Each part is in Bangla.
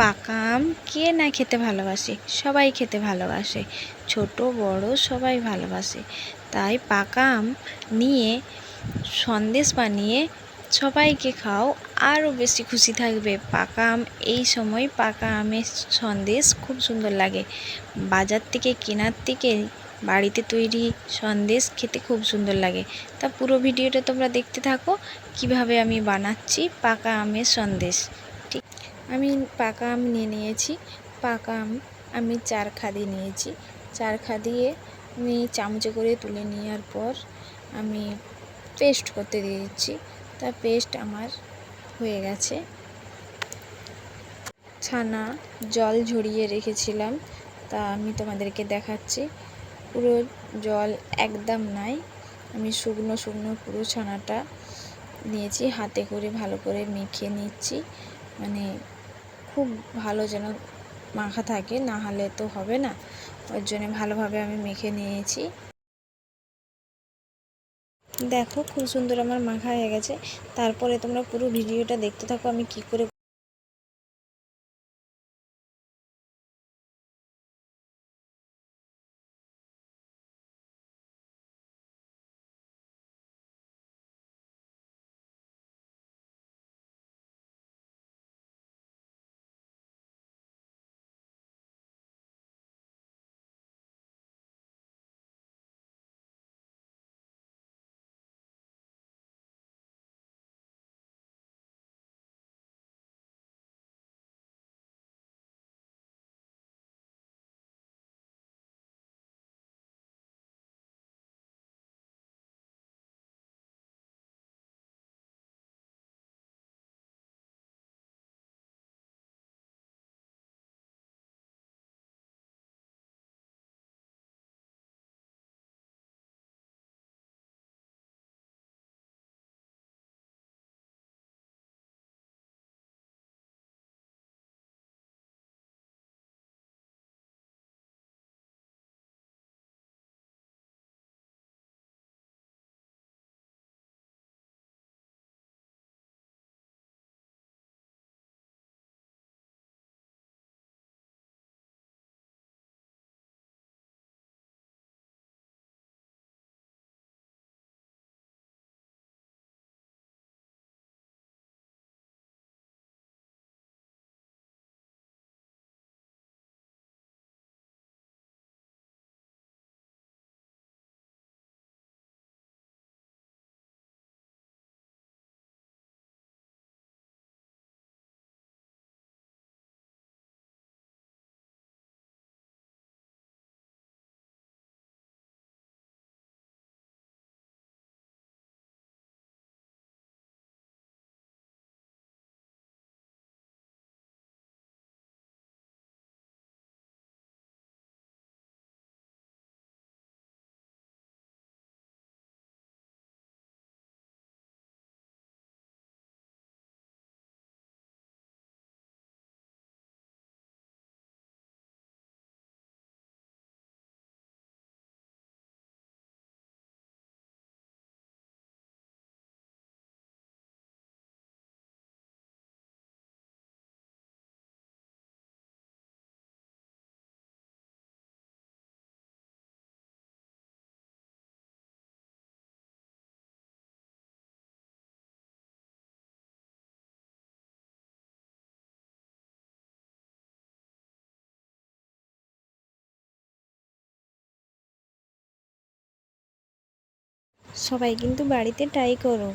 পাকা আম কে না খেতে ভালোবাসে? সবাই খেতে ভালোবাসে। ছোট, বড়, সবাই ভালোবাসে। তাই পাকা আম নিয়ে সন্দেশ বানিয়ে সবাইকে খাও, আরও বেশি খুশি থাকবে। পাকা আম এই সময় পাকা আমের সন্দেশ খুব সুন্দর লাগে। বাজার থেকে কেনার থেকে বাড়িতে তৈরি সন্দেশ খেতে খুব সুন্দর লাগে। তা পুরো ভিডিওটা তোমরা দেখতে থাকো। কীভাবে আমি বানাচ্ছি পাকা আমের সন্দেশ? আমি পাকা আম নিয়ে নিয়েছি। পাকা আম আমি চার খাদি নিয়েছি। চার খাদিয়ে আমি চামচে করে তুলে নেওয়ার পর আমি পেস্ট করতে দিয়ে দিচ্ছি। তা পেস্ট আমার হয়ে গেছে। ছানা জল ঝরিয়ে রেখেছিলাম। তা আমি তোমাদেরকে দেখাচ্ছি। পুরো জল একদম নাই। আমি শুকনো শুকনো পুরো ছানাটা নিয়েছি। হাতে করে ভালো করে মেখে নিচ্ছি। মানে খুব ভালো যেন মাখা থাকে, না হলে তো হবে না। ওর জন্য ভালোভাবে আমি মেখে নিয়েছি। দেখো, খুব সুন্দর আমার মাখা হয়ে গেছে। তারপরে তোমরা পুরো ভিডিওটা দেখতে থাকো, আমি কি করে সবাই কিন্তু বাড়িতে ট্রাই করো।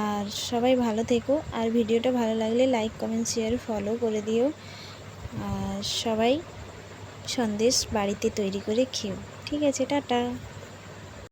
আর সবাই ভালো থেকো। আর ভিডিওটা ভালো লাগলে লাইক কমেন্ট শেয়ার ফলো করে দিও। আর সবাই সন্দেশ বাড়িতে তৈরি করে খেও। ঠিক আছে, টাটা।